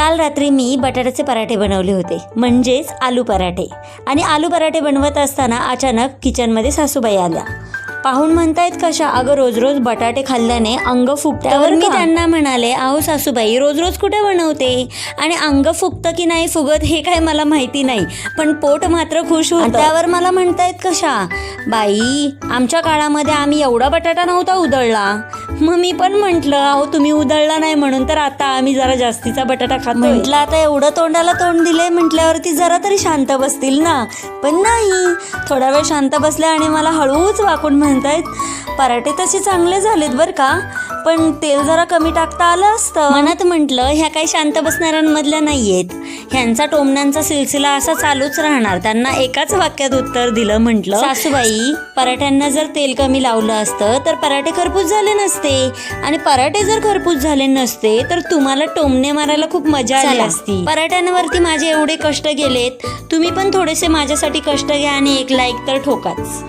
काल रात्री मी बटाट्याचे पराठे बनवले होते. म्हणजेच आलू पराठे. आणि आलू पराठे बनवत असताना अचानक किचनमध्ये सासूबाई आल्या. पाहून म्हणतायत कशा अगं रोज रोज बटाटे खाल्ल्याने अंग फुगत्यावर मी त्यांना म्हणाले अहो सासूबाई रोज रोज कुठे बनवते? आणि अंग फुगतं की नाही फुगत हे काय मला माहिती नाही. पण पोट मात्र खुश होतं. त्यावर मला म्हणतायत कशा बाई आमच्या काळामध्ये आम्ही एवढा बटाटा नव्हता उधळला. मग मी पण म्हंटल अहो तुम्ही उधळला नाही म्हणून तर आता आम्ही जरा जास्तीचा बटाटा खातो म्हटलं आता एवढं तोंडाला तोंड दिले म्हटल्यावरती जरा तरी शांत बसतील ना? पण नाही थोडा वेळ शांत बसल्या आणि मला हळूच वाकून म्हणतायत पराठे तसे चांगले झालेत बरं का? पण तेल जरा कमी टाकता आलं असतं. मनात म्हटलं ह्या काही शांत बसणाऱ्यांमधल्या नाहीयेत. ह्यांचा टोमण्यांचा सिलसिला असा चालूच राहणार. त्यांना एकाच वाक्यात उत्तर दिलं म्हटलं सासूबाई पराठ्यांना जर तेल कमी लावलं असतं तर पराठे खरपूस झाले नसते. आणि पराठे जर खरपूस झाले नसते तर तुम्हाला टोमणे मारायला खूप मजा आली असती. पराठ्यांवरती माझे एवढे कष्ट गेलेत. तुम्ही पण थोडेसे माझ्यासाठी कष्ट घ्या आणि एक लाईक तर ठोकाच.